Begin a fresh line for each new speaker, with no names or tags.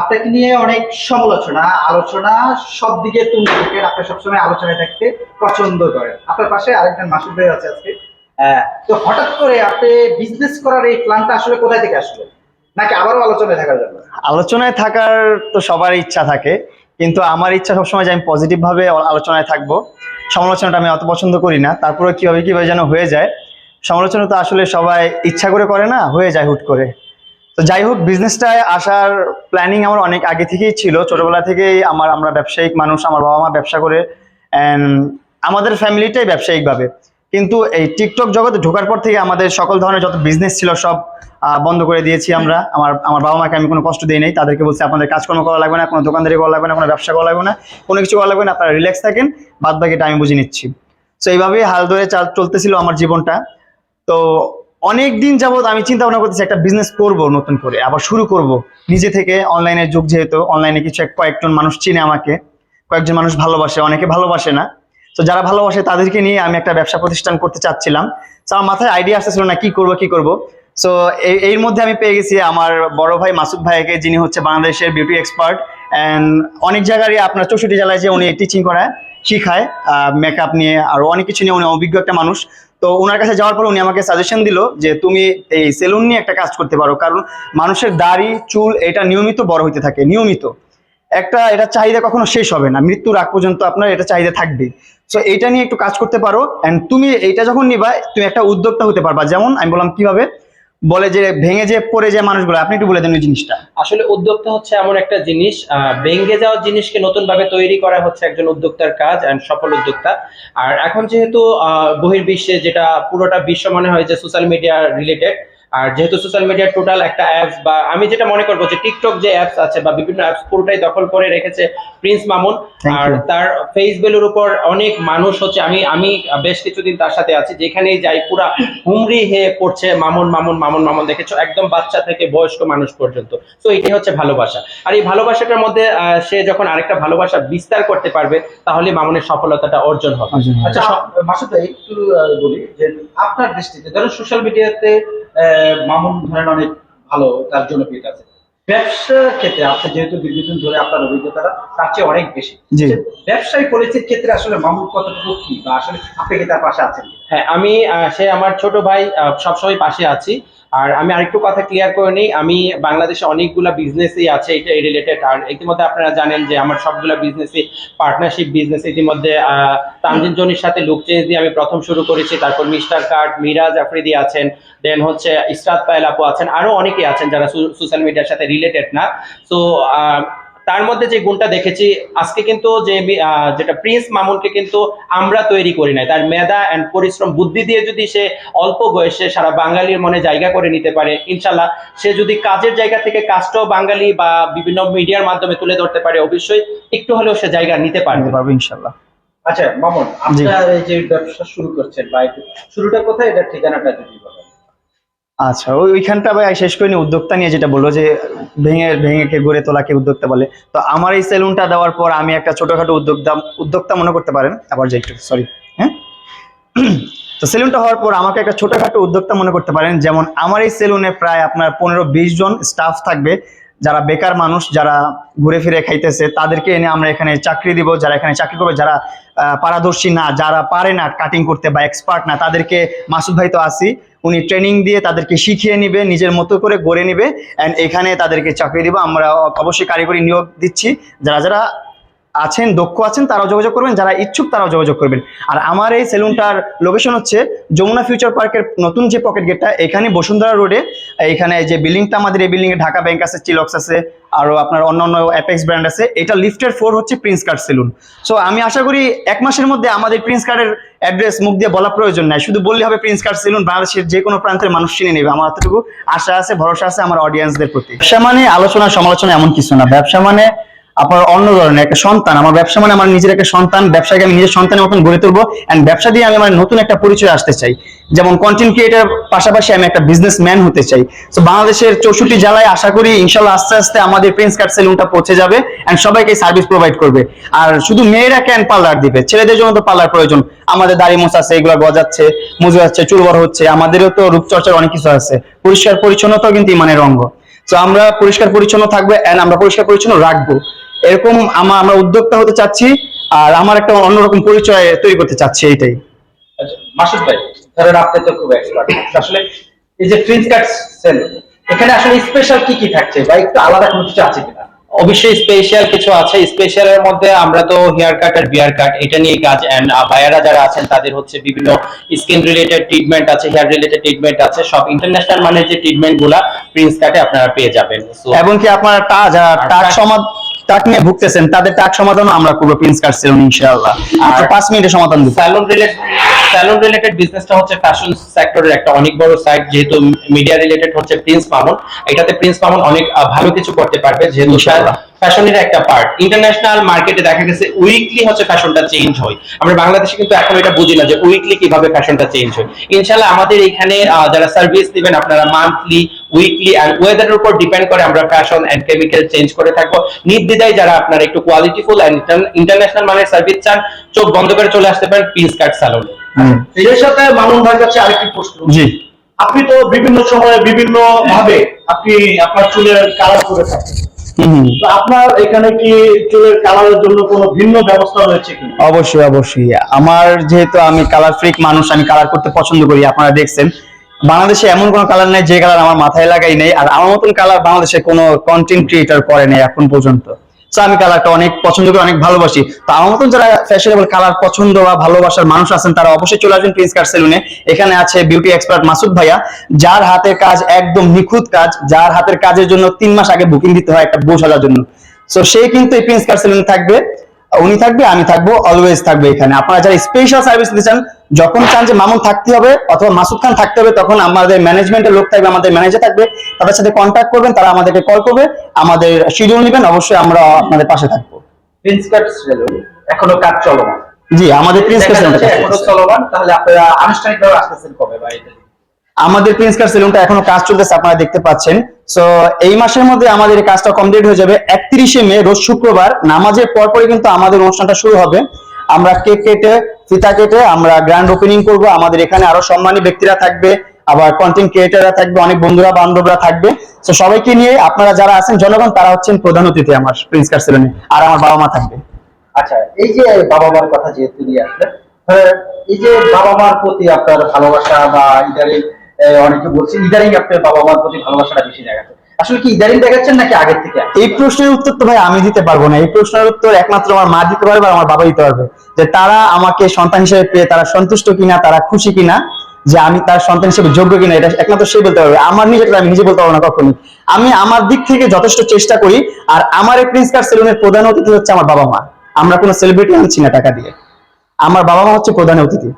আপনাকে নিয়ে অনেক সমালোচনা, আলোচনা, সব দিকে তুলতে থাকেন আপনি সবসময় আলোচনায় থাকতে পছন্দ করেন। আপনার পাশে আরেকজন মাসুদ ভাই আছে আজকে। তো হঠাৎ করে আপনি বিজনেস করার এই প্ল্যানটা আসলে কোথায় থেকে আসলো? নাকি আবারও আলোচনায় থাকার জন্য?
আলোচনায় থাকার তো সবার ইচ্ছা থাকে, কিন্তু আমার ইচ্ছা সবসময় যে আমি পজিটিভ ভাবে আলোচনায় থাকব। সমালোচনাটা আমি অত পছন্দ করি না। তারপরে কীভাবে কীভাবে যেন হয়ে যায়। সমালোচনা তো আসলে সবাই ইচ্ছা করে করে না, হয়ে যায় হুট করে। তো যাই হোক বিজনেসটায় আসার প্ল্যানিং আমার অনেক আগে থেকেই ছিল। ছোটবেলা থেকেই আমার, আমরা ব্যবসায়িক মানুষ, আমার বাবা মা ব্যবসা করে অ্যান্ড আমাদের ফ্যামিলিটাই ব্যবসায়িকভাবে। কিন্তু এই টিকটক জগতে ঢোকার পর থেকে আমাদের সকল ধরনের যত বিজনেস ছিল সব বন্ধ করে দিয়েছি আমরা। আমার আমার বাবা মাকে আমি কোনো কষ্ট দিই নাই। তাদেরকে বলছি, আপনাদের কাজকর্ম করা লাগবে না, কোনো দোকানদারি করা লাগবে না, কোনো ব্যবসা করা লাগবে না, কোনো কিছু করা লাগবে না, আপনারা রিল্যাক্স থাকেন বাদ বাকিটা আমি বুঝে নিচ্ছি। তো এইভাবেই হাল ধরে চাল, চলতেছিল আমার জীবনটা। তো অনেক দিন যাবত আমি চিন্তা ভাবনা করতেছি একটা বিজনেস করব নতুন করে, আবার শুরু করব। নিজে থেকে অনলাইনের যুগ যেহেতু অনলাইনে কিছু কয়েকজন মানুষ চিনে আমাকে, কয়েকজন মানুষ ভালোবাসে, অনেকে ভালোবাসে না। তো যারা ভালোবাসে তাদেরকে নিয়ে আমি একটা ব্যবসা প্রতিষ্ঠান করতে চাচ্ছিলাম। তো আমার মাথায় আইডিয়া আসতেছিল না কি করব কি করব। সো এর মধ্যে আমি পেয়ে গেছি আমার বড় ভাই মাসুদ ভাইকে, যিনি হচ্ছে বাংলাদেশের বিউটি এক্সপার্ট অ্যান্ড অনেক জায়গায় আপনার চৌষট্টি জেলায় যে উনি টিচিং করায়, শিখায় মেকআপ নিয়ে, আর অনেক কিছু নিয়ে উনি অভিজ্ঞ একটা মানুষ। তো ওনার কাছে যাওয়ার পর উনি আমাকে সাজেশন দিল যে তুমি এই সেলুন নিয়ে একটা কাজ করতে পারো। কারণ মানুষের দাড়ি, চুল এটা নিয়মিত বড় হইতে থাকে, নিয়মিত। একটা এটা চাহিদা কখনো শেষ হবে না। মৃত্যুর আগ পর্যন্ত আপনার এটা চাহিদা থাকবে। সো এটা নিয়ে একটু কাজ করতে পারো। অ্যান্ড তুমি এইটা যখন নিবা, তুমি একটা উদ্যোক্তা হতে পারবা। যেমন আমি বললাম কীভাবে? বলে যে ভেঙে যে পড়ে যে মানুষগুলো, আপনি একটু বলে দেন ওই জিনিসটা।
আসলে উদ্যোক্তা হচ্ছে এমন একটা জিনিস ভেঙে যাওয়া জিনিসকে নতুন ভাবে তৈরি করা হচ্ছে একজন উদ্যোক্তার কাজ এন্ড সফল উদ্যোক্তা। আর এখন যেহেতু বহির্বিশ্বে যেটা পুরোটা বিশ্ব মনে হয় যে সোশ্যাল মিডিয়া রিলেটেড আর যেহেতু সোশ্যাল মিডিয়ার টোটাল একটা অ্যাপস বা আমি যেটা মনে করব যে টিকটক যে অ্যাপস আছে বা বিভিন্ন অ্যাপস পুরোটাই দখল করে রেখেছে প্রিন্স মামুন আর তার ফেস ভ্যালুর উপর অনেক মানুষ হচ্ছে আমি আমি বেশ কিছুদিন তার সাথে আছি যেখানেই যাই পুরা হুমড়ি হয়ে পড়ছে মামুন মামুন মামুন মামুন দেখেছ একদম বাচ্চা থেকে বয়স্ক মানুষ পর্যন্ত। তো এটাই হচ্ছে ভালোবাসা। আর এই ভালোবাসাটার মধ্যে আহ, সে যখন আরেকটা ভালোবাসা বিস্তার করতে পারবে তাহলে মামুনের সফলতাটা অর্জন হবে।
আচ্ছা সব- মাসুদ একটু বলি যে আপনার দৃষ্টিতে ধরো সোশ্যাল মিডিয়াতে মামুন ধরেন অনেক ভালো তার জনপ্রিয়তা আছে। ব্যবসার ক্ষেত্রে আপনি যেহেতু দীর্ঘদিন ধরে আপনার অভিজ্ঞতাটা তার চেয়ে অনেক বেশি। ব্যবসায়ী পলিসির ক্ষেত্রে আসলে মামুন কতটুকু কি বা আসলে আপনি কি তার পাশে আছেন
হ্যাঁ আমি আহ, সে আমার ছোট ভাই আহ, সবসময় পাশে আছি। আর আমি আরেকটু কথা ক্লিয়ার করে নিই, আমি বাংলাদেশে অনেকগুলো বিজনেসই আছে, এটা রিলেটেড আর ইতিমধ্যে আপনারা জানেন যে আমার সবগুলো বিজনেসই পার্টনারশিপ বিজনেস ইতিমধ্যে তানজিন জনির সাথে লুক চেঞ্জ দিয়ে আমি প্রথম শুরু করেছি। তারপর মিস্টার কার্ড, মিরাজ আফ্রিদি আছেন দেন হচ্ছে ইসরাত পায়েল আপু আছেন আরও অনেকে আছেন যারা সোশ্যাল মিডিয়ার সাথে রিলেটেড না। তো তার মধ্যে যে গুণটা দেখেছি আজকে কিন্তু যে যেটা প্রিন্স মামুনকে কিন্তু আমরা তৈরি করি নাই। তার মেধা অ্যান্ড পরিশ্রম বুদ্ধি দিয়ে যদি সে অল্প বয়সে সারা বাঙালির মনে জায়গা করে নিতে পারে ইনশাল্লাহ সে যদি কাজের জায়গা থেকে কাজটাও বাঙালি বা বিভিন্ন মিডিয়ার মাধ্যমে তুলে ধরতে পারে অবশ্যই একটু হলেও সে জায়গা নিতে পারবে।
ইনশাল্লাহ।
আচ্ছা মামুন আপনার এই যে ব্যবসা শুরু করছেন বা শুরুটা কোথায়? এটা ঠিকানাটা যদি বলেন।
আচ্ছা ওই ওইখানটা ভাই শেষ করিনি, উদ্যোক্তা নিয়ে যেটা বলল যে ভেঙে ভেঙে কে গড়ে তোলাকে উদ্যোক্তা বলে। তো আমার এই সেলুনটা দেওয়ার পর আমি একটা ছোটখাটো উদ্যোক্তা উদ্যোক্তা মনে করতে পারেন, আবার যে একটু সরি হ্যাঁ? তো সেলুনটা হওয়ার পর আমাকে একটা ছোটখাটো উদ্যোক্তা মনে করতে পারেন, যেমন আমার এই সেলুনে প্রায় আপনার পনেরো, বিশ জন স্টাফ থাকবে যারা বেকার মানুষ, যারা ঘুরে ফিরে খাইতেছে, তাদেরকে এনে আমরা এখানে চাকরি দিব। যারা এখানে চাকরি করবে, যারা পারদর্শী না, যারা পারে না কাটিং করতে বা এক্সপার্ট না, তাদেরকে মাসুদ ভাই তো আসি উনি ট্রেনিং দিয়ে তাদেরকে শিখিয়ে নিবে, নিজের মতো করে গড়ে নিবে অ্যান্ড এখানে তাদেরকে চাকরি দিব। আমরা অবশ্যই কারিগরি নিয়োগ দিচ্ছি। যারা যারা আছেন, দক্ষ আছেন, তারাও যোগাযোগ করবেন, যারা ইচ্ছুক তারাও যোগাযোগ করবেন। আর আমার এই সেলুনটার লোকেশন হচ্ছে যমুনা ফিউচার পার্কের নতুন যে পকেট গেটটা এখানে বসুন্ধরা রোডে এখানে যে বিল্ডিংটা আমাদের এই বিল্ডিং এ ঢাকা ব্যাংক আছে চিলক্স আছে আরও আপনার অন্য অন্য অ্যাপেক্স ব্র্যান্ড আছে, এটা লিফটের ফোর হচ্ছে প্রিন্স কার্ড সেলুন সো আমি আশা করি এক মাসের মধ্যে আমাদের প্রিন্স কার্ডের অ্যাড্রেস মুখ দিয়ে বলা প্রয়োজন নাই। শুধু বললে হবে প্রিন্স কার্ড সেলুন বাংলাদেশের যে কোনো প্রান্তের মানুষ চিনে নেবে। আমার এতটুকু আশা আছে, ভরসা আছে আমার অডিয়েন্সদের প্রতি। ব্যবসা মানে আলোচনা, সমালোচনা এমন কিছু না। ব্যবসা মানে আপনার অন্য ধরনের একটা সন্তান, আমার ব্যবসা মানে আমার নিজের একটা সন্তান, ব্যবসাকে আমি নিজের সন্তানের মতন গড়ে তুলবো অ্যান্ড ব্যবসা দিয়ে আমি আমার নতুন একটা পরিচয় আসতে চাই। যেমন কন্টেন্ট ক্রিয়েটার পাশাপাশি আমি একটা বিজনেস ম্যান হতে চাই। তো বাংলাদেশের চৌষট্টি জেলায় আশা করি ইনশাল্লাহ আস্তে আস্তে আমাদের প্রিন্স কার্ড সেলুনটা পৌঁছে যাবে অ্যান্ড সবাইকে সার্ভিস প্রোভাইড করবে। আর শুধু মেয়েরা ক্যান পার্লার দিবে? ছেলেদের জন্য তো পার্লার প্রয়োজন। আমাদের দাড়ি মোছ আছে, এগুলো গজাচ্ছে, মুজু যাচ্ছে চুল বড় হচ্ছে, আমাদেরও তো রূপচর্চার অনেক কিছু আছে। পরিষ্কার পরিচ্ছন্নতাও কিন্তু ইমানের অঙ্গ। তো আমরা পরিষ্কার পরিচ্ছন্ন থাকব এন্ড আমরা পরিষ্কার পরিচ্ছন্ন রাখব। এরকম আমার আমরা উদ্যোক্তা হতে চাচ্ছি আর আমার একটা অন্যরকম পরিচয় তৈরি করতে চাচ্ছি এইটাই।
আচ্ছা, মাসুদ ভাই ধরেন আপনি তো খুব এক্সপার্ট আসলে এই যে ফ্রিজ কাট সেল এখানে আসলে স্পেশাল কি কি থাকছে বা একটু আলাদা কোনো কিছু আছে কিনা?
অবশ্যই স্পেশাল কিছু আছে। স্পেশালের মধ্যে আমরা তো হেয়ার কাট আর বিয়ার কাট এটা নিয়ে কাজ এন্ড ভাইয়ারা যারা আছেন তাদের হচ্ছে বিভিন্ন স্কিন রিলেটেড ট্রিটমেন্ট আছে হেয়ার রিলেটেড ট্রিটমেন্ট আছে। সব ইন্টারন্যাশনাল মানের যে ট্রিটমেন্টগুলা প্রিন্স কাটে আপনারা পেয়ে যাবেন।
এবং কি আপনারা টা যারা টাক সমাধান টাক নিয়ে ভুগতেছেন তাদের টাক সমাধানও আমরা করব প্রিন্স কার্ড সেলুন ইনশাআল্লাহ। আর পাঁচ মিনিটে সমাধান দিব
স্যালন রিলেটেড স্যালন রিলেটেড বিজনেসটা হচ্ছে ফ্যাশন সেক্টরের একটা অনেক বড় সাইট যেহেতু মিডিয়া রিলেটেড হচ্ছে প্রিন্স মামুন এটাতে প্রিন্স মামুন অনেক ভালো কিছু করতে পারবে যেহেতু ফ্যাশনের একটা পার্ট ইন্টারন্যাশনাল মার্কেটে দেখা গেছে উইকলি হচ্ছে ফ্যাশনটা চেঞ্জ হয়। আমরা বাংলাদেশে কিন্তু এখন এটা বুঝি না যে উইকলি কীভাবে ফ্যাশনটা চেঞ্জ হয়। ইনশাআল্লাহ আমাদের এখানে যারা সার্ভিস দিবেন আপনারা মান্থলি উইকলি এন্ড ওয়েদারের উপর ডিপেন্ড করে আমরা ফ্যাশন এন্ড কেমিক্যাল চেঞ্জ করে থাকব। নির্দ্বিধায় যারা আপনারা একটু কোয়ালিটিফুল এন্ড ইন্টারন্যাশনাল মানের সার্ভিস চান চোখ বন্ধ করে চলে আসতে পারেন পিস কাট স্যালনে
এর সাথে মামুন ভাইয়ের কাছে আরেকটি প্রশ্ন।
জি।
আপনি তো বিভিন্ন সময়ে বিভিন্ন ভাবে আপনি আপনার চুলের কালার করে থাকেন।
হুম।
তো আপনার এখানে কি চুলের কালারের জন্য কোনো ভিন্ন ব্যবস্থা রয়েছে কি
অবশ্যই অবশ্যই। আমার যেহেতু আমি কালার ফ্রিক মানুষ আমি কালার করতে পছন্দ করি আপনারা দেখছেন। বাংলাদেশে এমন কোনো কালার নেই যে কালার আমার মাথায় লাগাই নেই। আর আমার মতন কালার বাংলাদেশে কোনো কন্টেন্ট ক্রিয়েটর করে নেই এখন পর্যন্ত। আমি কালারটা অনেক পছন্দ করি, অনেক ভালোবাসি। তো আমার মতন যারা ফ্যাশনেবল কালার পছন্দ বা ভালোবাসার মানুষ আছেন, তারা অবশ্যই চলে আসবেন প্রিন্স কার সেলুনে এখানে আছে বিউটি এক্সপার্ট মাসুদ ভাইয়া, যার হাতের কাজ একদম নিখুঁত কাজ, যার হাতের কাজের জন্য তিন মাস আগে বুকিং দিতে হয় একটা সাজার জন্য। তো সেই কিন্তু এই প্রিন্স কার সেলুনে থাকবে। উনি থাকবে আমি থাকব অলওয়েজ থাকবে এখানে। আপনারা যারা স্পেশাল সার্ভিস দিতে চান যখন চান যে মামুন থাকতে হবে অথবা মাসুদ খান থাকতে হবে তখন আমাদের ম্যানেজমেন্টের লোক থাকবে আমাদের ম্যানেজার থাকবে তাদের সাথে কন্ট্যাক্ট করবেন তারা আমাদেরকে কল করবে আমাদের শিডিউল নেবেন অবশ্যই আমরা আপনাদের পাশে থাকব।
এখনও কাজ চলমান?
জি আমাদের প্রিন্স
চলমান তাহলে আপনারা আনুষ্ঠানিকভাবে আসতেছেন কবে? বা
আমাদের প্রিন্স কার সেলুনটা এখনও কাজ চলতেছে আপনারা দেখতে পাচ্ছেন। সো এই মাসের মধ্যে আমাদের কাজটা কমপ্লিট হয়ে যাবে একত্রিশে মে রোজ শুক্রবার। নামাজের পরপরই কিন্তু আমাদের অনুষ্ঠানটা শুরু হবে। আমরা কেক কেটে ফিতা কেটে আমরা গ্র্যান্ড ওপেনিং করব। আমাদের এখানে আরও সম্মানী ব্যক্তিরা থাকবে আবার কন্টেন্ট ক্রিয়েটাররা থাকবে অনেক বন্ধুরা বান্ধবরা থাকবে। তো সবাইকে নিয়ে আপনারা যারা আছেন জনগণ তারা হচ্ছেন প্রধান অতিথি আমার প্রিন্স কার সেলুনে আর আমার বাবা মা থাকবে।
আচ্ছা এই যে বাবা মার কথা যেহেতু নিয়ে আসলেন এই যে বাবা মার প্রতি আপনার ভালোবাসা বা আহ, অনেকে বলছে ইদারিং আপনার বাবা মার প্রতি ভালোবাসাটা বেশি দেখাচ্ছে। আসলে কি ইদারিং দেখাচ্ছেন নাকি আগের থেকে
এই প্রশ্নের উত্তর তো ভাই আমি দিতে পারব না। এই প্রশ্নের উত্তর একমাত্র আমার মা দিতে পারবে আমার বাবা দিতে পারবে। যে তারা আমাকে সন্তান হিসেবে পেয়ে তারা সন্তুষ্ট কিনা, তারা খুশি কিনা, যে আমি তার সন্তান হিসেবে যোগ্য কিনা, এটা একমাত্র সে বলতে পারবে। আমার নিজেকে আমি নিজে বলতে পারব না কখনই। আমি আমার দিক থেকে যথেষ্ট চেষ্টা করি, আর আমার এই প্রিন্স কার সেলুনের প্রধান অতিথি হচ্ছে আমার বাবা মা আমরা কোনো সেলিব্রিটি আনছি না টাকা দিয়ে। আমার বাবা মা হচ্ছে প্রধান অতিথি।